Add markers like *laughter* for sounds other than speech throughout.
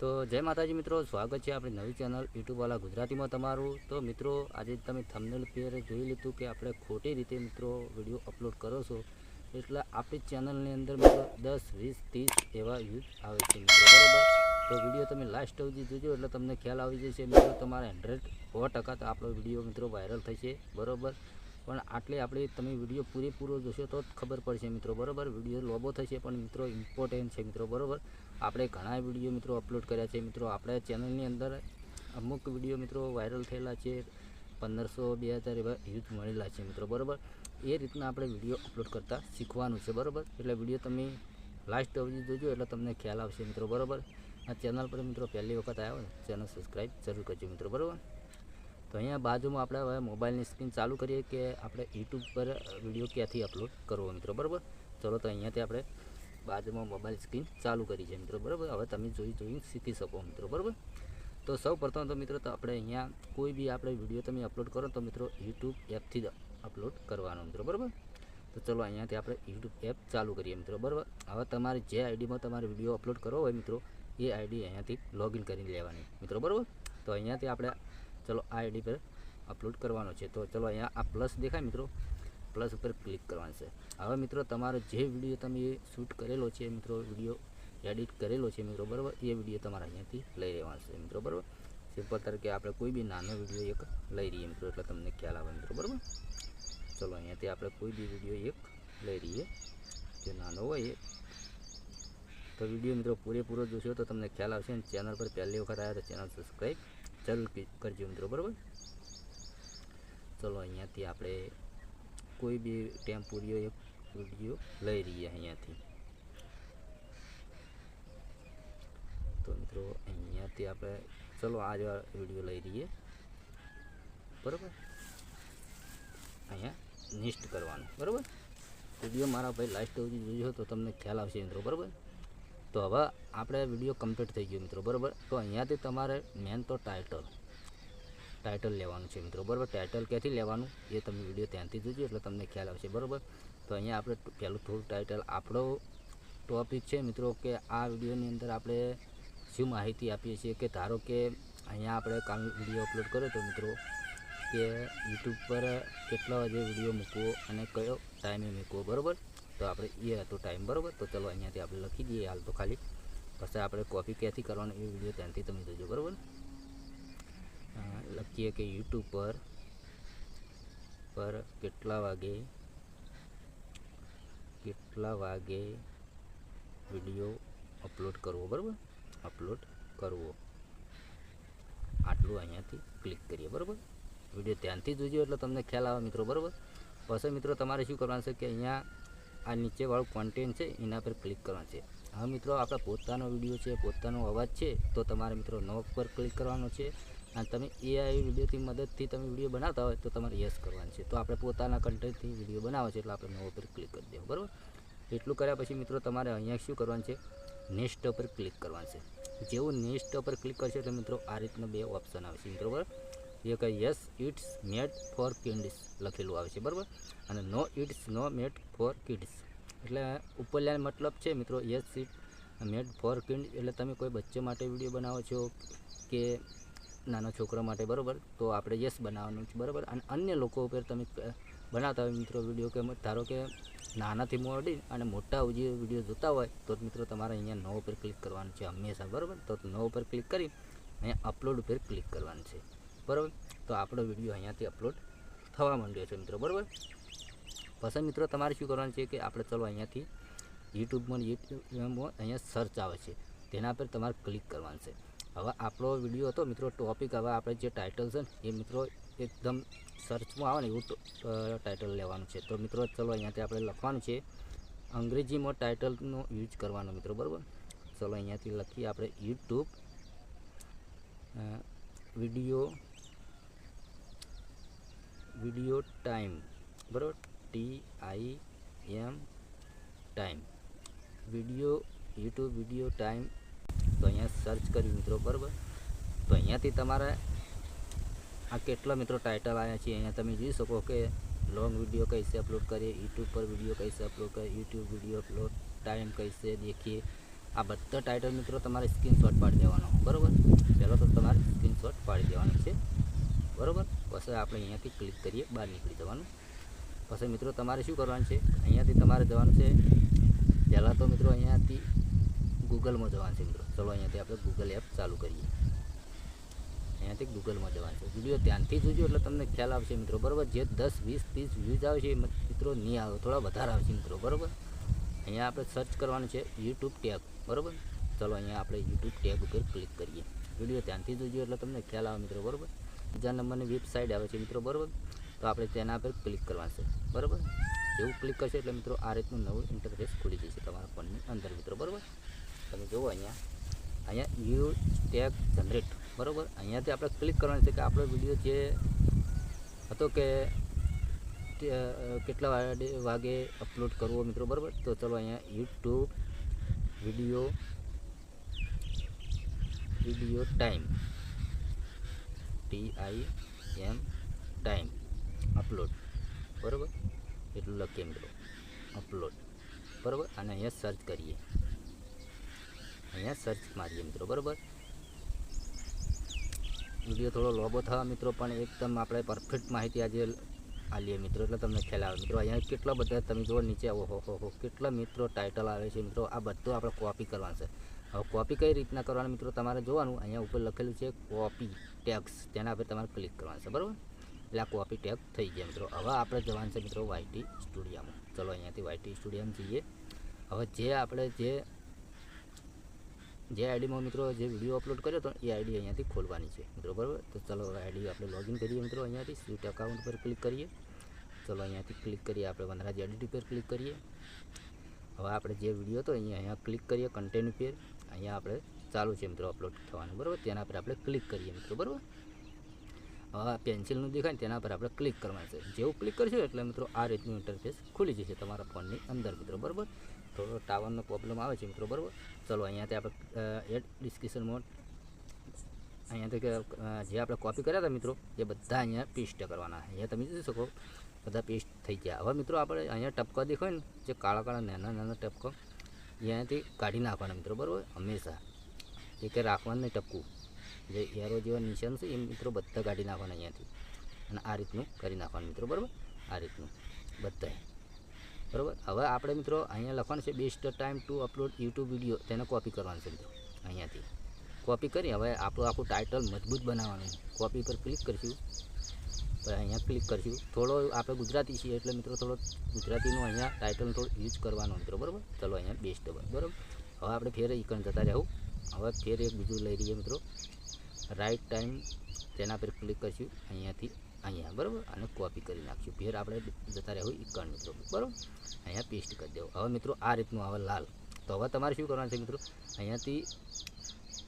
તો જય માતાજી મિત્રો, સ્વાગત છે આપણી નવી ચેનલ યુટ્યુબવાલા ગુજરાતીમાં તમારું. તો મિત્રો, આજે તમે થંબનેલ પર જોઈ લીધું કે આપણે ખોટી રીતે મિત્રો વીડિયો અપલોડ કરો છો. એટલે આપણી ચેનલની અંદર મિત્રો દસ, વીસ, ત્રીસ એવા વ્યૂઝ આવે છે મિત્રો, બરાબર? તો વીડિયો તમે લાસ્ટ સુધી જોજો, એટલે તમને ખ્યાલ આવી જશે મિત્રો, તમારે હંડ્રેડ સો ટકા તો આપણો વીડિયો મિત્રો વાયરલ થશે, બરાબર? પણ આટલી આપણે તમે વીડિયો પૂરેપૂરો જોશો તો જ ખબર પડશે મિત્રો, બરાબર? વીડિયો લોબો થશે પણ મિત્રો ઇમ્પોર્ટન્ટ છે મિત્રો, બરાબર? આપણે ઘણા વીડિયો મિત્રો અપલોડ કર્યા છે મિત્રો, આપણે ચેનલની અંદર અમુક વીડિયો મિત્રો વાયરલ થયેલા છે, પંદરસો બે હજાર એવા યુઝ મળેલા છે મિત્રો, બરાબર? એ રીતના આપણે વીડિયો અપલોડ કરતાં શીખવાનું છે, બરાબર? એટલે વીડિયો તમે લાસ્ટ સુધી જોજો એટલે તમને ખ્યાલ આવશે મિત્રો, બરાબર? આ ચેનલ પર મિત્રો પહેલી વખત આવ્યો ને ચેનલ સબસ્ક્રાઈબ જરૂર કરજો મિત્રો, બરાબર? તો અહીંયા બાજુમાં આપણે હવે મોબાઈલની સ્ક્રીન ચાલુ કરીએ કે આપણે યુટ્યુબ પર વીડિયો ક્યાંથી અપલોડ કરવો મિત્રો, બરાબર? ચલો તો અહીંયાથી આપણે બાજુમાં મોબાઈલ સ્ક્રીન ચાલુ કરી છે મિત્રો, બરાબર? હવે તમે જોઈ જોઈને શીખી શકો મિત્રો, બરાબર? તો સૌ પ્રથમ તો મિત્રો તો આપણે અહીંયા કોઈ બી આપણે વીડિયો તમે અપલોડ કરો તો મિત્રો યુટ્યુબ એપથી અપલોડ કરવાનો મિત્રો, બરાબર? તો ચલો અહીંયાથી આપણે યુટ્યુબ એપ ચાલુ કરીએ મિત્રો, બરાબર? હવે તમારે જે આઈડીમાં તમારે વીડિયો અપલોડ કરવો હોય મિત્રો, એ આઈડી અહીંયાથી લોગિન કરીને લેવાની મિત્રો, બરાબર? તો અહીંયાથી આપણે ચલો આ આઈડી પર અપલોડ કરવાનો છે. તો ચલો અહીંયા આ પ્લસ દેખાય મિત્રો. પ્લસ ઉપર ક્લિક કરવાનું છે. હવે મિત્રો તમારો જે વીડિયો તમે શૂટ કરેલો છે મિત્રો વીડિયો એડિટ કરેલો છે મિત્રો, બરાબર? એ વીડિયો તમારે અહીંયાથી લઈ લેવાનો છે મિત્રો, બરાબર? સિમ્પલ તરીકે આપણે કોઈ બી નાનો વીડિયો એક લઈ રહીએ મિત્રો, એટલે તમને ખ્યાલ આવે મિત્રો, બરાબર? ચલો અહીંયાથી આપણે કોઈ બી વીડિયો એક લઈ રહીએ. જે નાનો હોય એ. તો વીડિયો મિત્રો પૂરેપૂરો જોશો તો તમને ખ્યાલ આવશે અને ચેનલ પર પહેલી વખત આવ્યા તો ચેનલ સબસ્ક્રાઈબ જરૂર કરજો મિત્રો, બરાબર? ચલો, અહીંયાથી આપણે કોઈ બી ટેમ્પોરિયો એક વીડિયો લઈ રહીએ અહીંયાથી. તો મિત્રો, અહીંયાથી આપણે ચલો, આ જ વીડિયો લઈ રહીએ. બરાબર? અહીંયા નેક્સ્ટ કરવાનું, બરાબર? વીડિયો મારા ભાઈ લાસ્ટ સુધી જોયો તો તમને ખ્યાલ આવશે મિત્રો, બરાબર? તો હવે આપણે વીડિયો કમ્પ્લીટ થઈ ગયો મિત્રો, બરાબર? તો અહીંયાથી તમારે મેન તો ટાઇટલ ટાઇટલ લેવાનું છે મિત્રો, બરાબર? ટાઇટલ ક્યાંથી લેવાનું? એ તમે વીડિયો ત્યાંથી જોજો, એટલે તમને ખ્યાલ આવશે, બરાબર? તો અહીંયા આપણે પહેલું થોડું ટાઇટલ આપણો ટોપિક છે મિત્રો કે આ વિડીયોની અંદર આપણે શું માહિતી આપીએ છીએ કે ધારો કે અહીંયા આપણે કાલ વીડિયો અપલોડ કર્યો તો મિત્રો કે યુટ્યુબ પર કેટલા વાગે વીડિયો મૂકવો અને કયો ટાઈમે મૂકવો, બરાબર? તો આપણે એ હતો ટાઈમ બરાબર? તો ચલો અહીંયાથી આપણે લખી દઈએ હાલ તો ખાલી. પછી આપણે કોપી ક્યાંથી કરવાનો એ વીડિયો ત્યાંથી તમે જોજો, બરાબર? લખીએ કે યુટ્યુબ પર પર કેટલા વાગે કેટલા વાગે વીડિયો અપલોડ કરવો, બરાબર? અપલોડ કરવો. આટલું અહીંયાથી ક્લિક કરીએ, બરાબર? વીડિયો ધ્યાનથી જોજો એટલે તમને ખ્યાલ આવે મિત્રો, બરાબર? પછી મિત્રો તમારે શું કરવાનું છે કે અહીંયા આ નીચેવાળું કોન્ટેન્ટ છે, એના પર ક્લિક કરવાનું છે. હવે મિત્રો, આપણા પોતાનો વીડિયો છે, પોતાનો અવાજ છે, તો તમારે મિત્રો નોક પર ક્લિક કરવાનો છે. અને તમે એઆઈ વિડીયોથી મદદથી તમે વીડિયો બનાવતા હોય, તો તમારે યસ કરવાનું છે. તો આપણે પોતાના કન્ટેન્ટથી વીડિયો બનાવો છે, એટલે આપણે નવો પર ક્લિક કરી દેવું, બરાબર? એટલું કર્યા પછી મિત્રો, તમારે અહીંયા શું કરવાનું છે? નેક્સ્ટ પર ક્લિક કરવાનું છે. જેવું નેક્સ્ટ પર ક્લિક કરશે, તો મિત્રો, આ રીતના બે ઓપ્શન આવશે મિત્રો બરાબર? એક yes it's made for kids લખેલું આવે છે, બરાબર? અને no it's no made for kids એટલે ઉપરલ્યાનો મતલબ છે, મિત્રો yes it made for kid એટલે તમે કોઈ બચ્ચે માટે વીડિયો બનાવો છો કે નાના છોકરા માટે, બરાબર? તો આપણે યસ બનાવવાનું છે, બરાબર? અને અન્ય લોકો ઉપર તમે ક- બનાવતા હોય મિત્રો વીડિયો કે ધારો કે નાનાથી મોડી અને મોટા જે વીડિયો જોતા હોય, તો મિત્રો તમારે અહીંયા નો ઉપર ક્લિક કરવાનું છે હંમેશા, બરાબર? તો નો ઉપર ક્લિક કરી, અહીંયા અપલોડ ઉપર ક્લિક કરવાનું છે. બરાબર? તો આપણો વીડિયો અહીંયાથી અપલોડ થવા માંડ્યો છે મિત્રો, બરાબર? પછી મિત્રો તમારે શું કરવાનું છે કે આપણે ચલો અહીંયાથી યુટ્યુબમાં યુટ્યુબમાં અહીંયા સર્ચ આવે છે, તેના પર તમારે ક્લિક કરવાનું છે. હવે આપણો વીડિયો હતો મિત્રો ટોપિક હવે આપણે જે ટાઇટલ છે એ મિત્રો એકદમ સર્ચમાં આવે ને એવું ટાઇટલ લેવાનું છે. તો મિત્રો ચલો અહીંયાથી આપણે લખવાનું છે, અંગ્રેજીમાં ટાઇટલનો યુઝ કરવાનો મિત્રો, બરાબર? ચલો અહીંયાથી લખીએ આપણે યુટ્યુબ વીડિયો વીડિયો ટાઈમ, બરાબર? T I M time. Video, YouTube video time. તો અહીંયા સર્ચ કર્યું મિત્રો, બરાબર? તો અહીંયાથી તમારે આ કેટલા મિત્રો ટાઇટલ આવ્યા છે અહીંયા તમે જોઈ શકો કે લોંગ વીડિયો કઈસે અપલોડ કરીએ, યુટ્યુબ પર વીડિયો કઈસે અપલોડ કરીએ, યુટ્યુબ વીડિયો અપલોડ ટાઈમ કઈસે દેખીએ. આ બધા ટાઇટલ મિત્રો તમારે સ્ક્રીનશોટ પાડી દેવાનો, બરાબર? પહેલાં તો તમારે સ્ક્રીનશોટ પાડી દેવાનો છે. બરાબર? પછી આપણે અહીંયાથી ક્લિક કરીએ, બહાર નીકળી જવાનું. પછી મિત્રો, તમારે શું કરવાનું છે? અહીંયાથી તમારે જવાનું છે. પહેલાં તો મિત્રો અહીંયાથી ગૂગલમાં જવાનું છે મિત્રો. ચલો અહીંયાથી આપણે ગૂગલ એપ ચાલુ કરીએ. અહીંયાથી ગૂગલમાં જવાનું છે. વીડિયો ત્યાંથી જોજો એટલે તમને ખ્યાલ આવશે મિત્રો. બરાબર? જે દસ, વીસ, ત્રીસ વ્યૂઝ આવે છે એ મિત્રો નહીં આવે. થોડા વધારે આવશે મિત્રો. બરાબર? અહીંયા આપણે સર્ચ કરવાનું છે યુટ્યુબ ટેગ. બરાબર? ચલો અહીંયા આપણે યુટ્યુબ ટેગ ઉપર ક્લિક કરીએ. વીડિયો ત્યાંથી જોજો એટલે તમને ખ્યાલ આવે મિત્રો. બરાબર? બીજા નંબરની વેબસાઇટ આવે છે મિત્રો, બરાબર? તો આપણે તેના પર ક્લિક કરવાનું છે, બરાબર? જેવું ક્લિક કરશે એટલે મિત્રો આ રીતનું નવું ઇન્ટરફેસ ખુલી જશે તમારા ફોનની અંદર મિત્રો, બરાબર? તમે જુઓ અહીંયા અહીંયા યુ ટેગ જનરેટ બરાબર? અહીંયાથી આપણે ક્લિક કરવાનું છે કે આપણો વીડિયો જે હતો કે કેટલા વાગે અપલોડ કરવો મિત્રો, બરાબર? તો ચલો અહીંયા YouTube video video time T I M time upload બરાબર? એટલું લખી મિત્રો અપલોડ બરાબર? અને અહીંયા સર્ચ કરીએ. અહીંયા સર્ચ મારીએ મિત્રો. બરાબર? વીડિયો થોડો લોબો થવા મિત્રો, પણ એકદમ આપણે પરફેક્ટ માહિતી આજે આલીએ મિત્રો. એટલે તમને ખ્યાલ આવે. મિત્રો, અહીંયા કેટલા બધા તમે જુઓ, નીચે આવો. હો હો કેટલા મિત્રો ટાઇટલ આવે છે મિત્રો. આ બધું આપણે કોપી કરવાનું છે. હવે કોપી કઈ રીતના કરવાનું મિત્રો? તમારે જોવાનું. અહીંયા ઉપર લખેલું છે કોપી ટેક્સ તેના પર તમારે ક્લિક કરવાનું છે, બરાબર? એટલે આ કોપી ટેગ થઈ ગયા મિત્રો. હવે આપણે જવાનું છે મિત્રો વાયટી સ્ટુડિયામાં ચલો અહીંયાથી વાયટી સ્ટુડિયોમાં જઈએ. હવે જે આપણે જે જે આઈડીમાં મિત્રો જે વીડિયો અપલોડ કર્યો હતો એ આઈડી અહીંયાથી ખોલવાની છે. મિત્રો, બરાબર? તો ચલો આઈડી આપણે લોગિન કરીએ મિત્રો અહીંયાથી. સ્વીટ અકાઉન્ટ પર ક્લિક કરીએ. ચલો અહીંયાથી ક્લિક કરીએ આપણે. વનરાજ એડિટ પર ક્લિક કરીએ. હવે આપણે જે વીડિયો હતો અહીંયા અહીંયા ક્લિક કરીએ. કન્ટેન્ટ પર અહીંયા આપણે ચાલુ છે મિત્રો અપલોડ થવાનું, બરાબર? તેના પર આપણે ક્લિક કરીએ મિત્રો, બરાબર? હવે પેન્સિલનું દેખાય ને તેના પર આપણે ક્લિક કરવાનું છે. જેવું ક્લિક કરશો એટલે મિત્રો આ રીતનું ઇન્ટરફેસ ખુલી જશે તમારા ફોનની અંદર મિત્રો, બરાબર? થોડો ટાવરનો પ્રોબ્લેમ આવે છે મિત્રો, બરાબર? ચલો અહીંયાથી આપણે એડ ડિસ્ક્રિપ્શનમાં અહીંયાથી જે આપણે કોપી કર્યા હતા મિત્રો, એ બધા અહીંયા પેસ્ટ કરવાના. અહીંયા તમે જોઈ શકો, બધા પેસ્ટ થઈ ગયા. હવે મિત્રો આપણે અહીંયા ટપકા દેખાય ને, જે કાળા કાળા નાના નાના ટપકા અહીંયાથી કાઢી નાખવાના મિત્રો, બરાબર? હંમેશા. એ કે રાખવાનું નહીં ટપકું. જે એરો જેવા નિશાન છે, એ મિત્રો બધા કાઢી નાખવાના અહીંયાથી. અને આ રીતનું કરી નાખવાનું મિત્રો, બરાબર? આ રીતનું. બધાય. બરાબર? હવે આપણે મિત્રો અહીંયા લખવાનું છે best time to upload YouTube video તેને કોપી કરવાનું છે મિત્રો, અહીંયાથી. કોપી કરી, હવે આપણું આખું ટાઇટલ મજબૂત બનાવવાનું કોપી પર ક્લિક કરીશું. પછી અહીંયા ક્લિક કરીશું. થોડો આપણે ગુજરાતી છીએ એટલે મિત્રો થોડો ગુજરાતીનો અહીંયા ટાઇટલ થોડો યુઝ કરવાનો મિત્રો, બરાબર? ચલો અહીંયા બેસ્ટ બરાબર? હવે આપણે ફેર ઇકન જતા રહેવું હવે ફેર એક બીજું લઈ લઈએ મિત્રો. રાઈટ ટાઈમ તેના પર ક્લિક કરીશું. અહીંયાથી અહીંયા, બરાબર? અને કોપી કરી નાખશું. ફેર આપણે જતા રહેવું ઈકણ મિત્રો. બરાબર? અહીંયા પેસ્ટ કરી દેવું. હવે મિત્રો આ રીતનું આવે લાલ. તો હવે તમારે શું કરવાનું છે મિત્રો? અહીંયાથી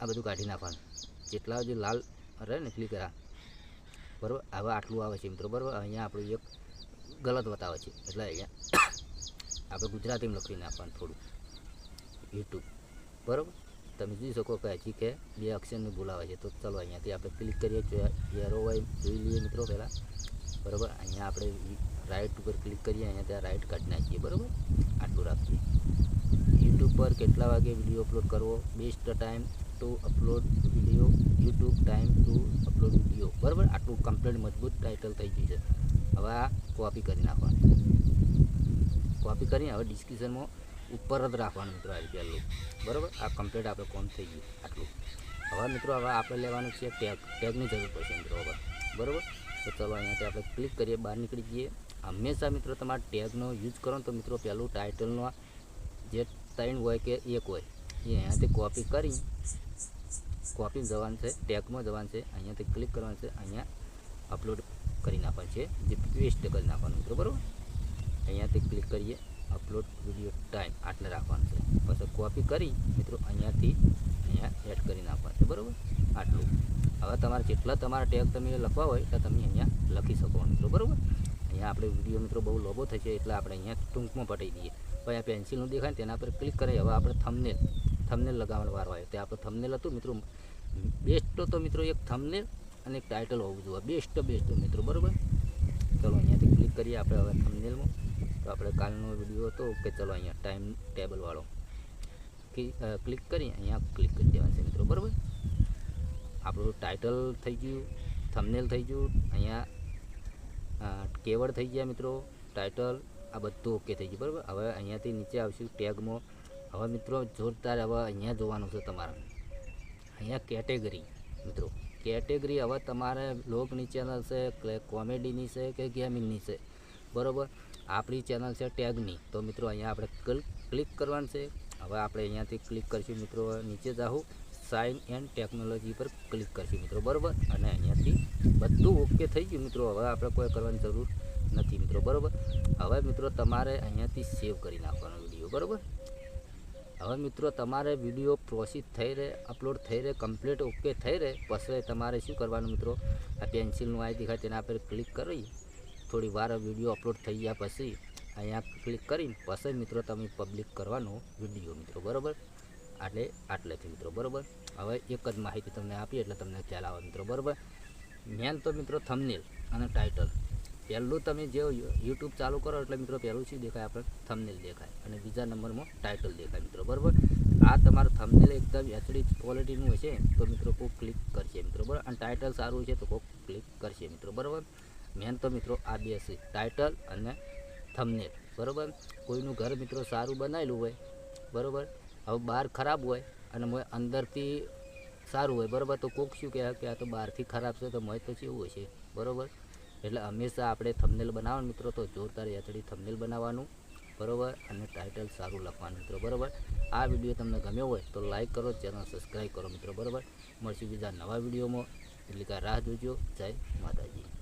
આ બધું કાઢી નાખવાનું. જેટલા જે લાલ રહે ને ક્લિક કરા બરાબર? હવે આટલું આવે છે મિત્રો બરાબર? અહીંયા આપણું એક ગલત બતાવે છે. એટલે અહીંયા *coughs* આપણે ગુજરાતીમાં લખી નાખવાનું થોડું. યુટ્યુબ. બરાબર? તમે જોઈ શકો કે હજી કે બે અક્ષરને બોલાવે છે. તો ચાલો અહીંયાથી આપણે ક્લિક કરીએ. એરો હોય, જોઈ લઈએ મિત્રો પહેલાં. બરાબર? અહીંયા આપણે રાઇટ ઉપર ક્લિક કરીએ. અહીંયા ત્યાં રાઇટ કાઢી નાખીએ. બરાબર? આટલું રાખીએ. યુટ્યુબ પર કેટલા વાગે વીડિયો અપલોડ કરવો? Best time to upload video YouTube time to upload video બરાબર? આટલું કમ્પ્લીટ મજબૂત ટાઇટલ થઈ ગયું છે. હવે આ કોપી કરી નાખવાનું. કોપી કરીને હવે ડિસ્ક્રિપ્શનમાં ઉપર જ રાખવાનું મિત્રો આ પહેલું બરાબર? આ કમ્પ્લીટ આપણે કોમ થઈ ગયું આટલું. હવે મિત્રો હવે આપણે લેવાનું છે ટેગ ટેગની જરૂર પડશે મિત્રો હવે. બરાબર? તો ચલો અહીંયાથી આપણે ક્લિક કરીએ, બહાર નીકળી જઈએ. હંમેશા મિત્રો તમારે ટેગનો યુઝ કરો તો મિત્રો પહેલું ટાઇટલનો જે ત્રણ હોય કે એક હોય, એ અહીંયાથી કોપી કરી કોપી જવાનું છે ટેગમાં જવાનું છે અહીંયાથી ક્લિક કરવાનું છે, અહીંયા અપલોડ કરી નાખવાનું છે, જે પેસ્ટ કરી નાખવાનું છે, બરાબર? અહીંયાથી ક્લિક કરીએ અપલોડ વીડિયો ટાઈમ આટલે રાખવાનું છે. પછી કોપી કરી, મિત્રો, અહીંયાથી અહીંયા એડ કરી નાખવાનું છે, બરાબર? આટલું. હવે તમારે જેટલા તમારા ટેગ તમે લખવા હોય એટલા તમે અહીંયા લખી શકો, મિત્રો, બરાબર? અહીંયા આપણે વીડિયો મિત્રો, બહુ લોબો થશે એટલે આપણે અહીંયા ટૂંકમાં પટાઈ દઈએ. પછી આ પેન્સિલનું દેખાય તેના પર ક્લિક કરીએ, હવે આપણે થમનેલ થમનેલ લગાવવાનો વારો આવ્યો. તે આપણે થમનેલ હતું, મિત્રો બેસ્ટ તો મિત્રો એક થમનેલ અને એક ટાઇટલ હોવું જોઈએ. બેસ્ટ બેસ્ટ મિત્રો, બરાબર? ચલો અહીંયાથી ક્લિક કરીએ આપણે હવે થમનેલમાં તો આપણે કાલનો વીડિયો હતો કે ચલો અહીંયા ટાઈમ ટેબલવાળો ક્લિક કરી અહીંયા ક્લિક કરી દેવાનું છે મિત્રો, બરાબર? આપણું ટાઇટલ થઈ ગયું થંબનેલ થઈ ગયું, અહીંયા કેવડ થઈ ગયા મિત્રો ટાઇટલ આ બધું ઓકે થઈ ગયું, બરાબર? હવે અહીંયાથી નીચે આવશું ટેગમાં હવે મિત્રો જોરદાર હવે અહીંયા જોવાનું છે તમારે. અહીંયા કેટેગરી, મિત્રો. કેટેગરી હવે તમારે લોકની ચેનલ છે કોમેડીની છે કે ગેમિંગની છે. બરાબર? આપણી ચેનલ છે ટેગની. તો મિત્રો અહીંયા આપણે ક્લિક કરવાનું છે. હવે આપણે અહીંયાથી ક્લિક કરીશું મિત્રો, નીચે જાઉં સાઇન એન્ડ ટેકનોલોજી પર ક્લિક કરીશું મિત્રો, બરાબર? અને અહીંયાથી બધું ઓકે થઈ ગયું મિત્રો. હવે આપણે કોઈ કરવાની જરૂર નથી મિત્રો, બરાબર? હવે મિત્રો તમારે અહીંયાથી સેવ કરી નાખવાનો વીડિયો, બરાબર? હવે મિત્રો, તમારે વીડિયો પ્રોસેસ થઈ રહે અપલોડ થઈ રહે કમ્પ્લીટ ઓકે થઈ રહે, પછી તમારે શું કરવાનું મિત્રો? આ પેન્સિલનું આવી દેખાય, તેના પર ક્લિક કરી, થોડી વાર વીડિયો અપલોડ થઈ ગયા પછી અહીંયા ક્લિક કરીને પછી મિત્રો તમે પબ્લિક કરવાનો વીડિયો મિત્રો, બરાબર? એટલે આટલેથી મિત્રો, બરાબર? હવે એક જ માહિતી તમને આપી એટલે તમને ખ્યાલ આવે મિત્રો, બરાબર? મેન તો મિત્રો થમનેલ અને ટાઇટલ પહેલું તમે જે યુટ્યુબ ચાલુ કરો એટલે મિત્રો પહેલું શું દેખાય? આપણે થમનેલ દેખાય અને બીજા નંબરમાં ટાઇટલ દેખાય મિત્રો, બરાબર? આ તમારું થમનેલ એકદમ એચડી ક્વોલિટીનું હશે, તો મિત્રો કોક ક્લિક કરશે મિત્રો, બરાબર? અને ટાઇટલ સારું છે તો કોક ક્લિક કરશે મિત્રો, બરાબર? મેન તો મિત્રો આ બે છે ટાઇટલ અને થમનેલ બરાબર? કોઈનું ઘર મિત્રો સારું બનાવેલું હોય, બરાબર? હવે બહાર ખરાબ હોય અને અંદરથી સારું હોય, બરાબર? તો કોક શું કહેવાય કે આ તો બહારથી ખરાબ છે, તો મોય તો કેવું હશે, બરાબર? એટલે હંમેશા આપણે થમનેલ બનાવવાનું મિત્રો તો જોરદાર યાચડી થમનેલ બનાવવાનું, બરાબર? અને ટાઇટલ સારું લખવાનું મિત્રો, બરાબર? આ વીડિયો તમને ગમ્યો હોય તો લાઈક કરો ચેનલ સબસ્ક્રાઈબ કરો મિત્રો, બરાબર? મળશું બીજા નવા વિડીયોમાં એટલે કે રાહ જોજો. જય માતાજી.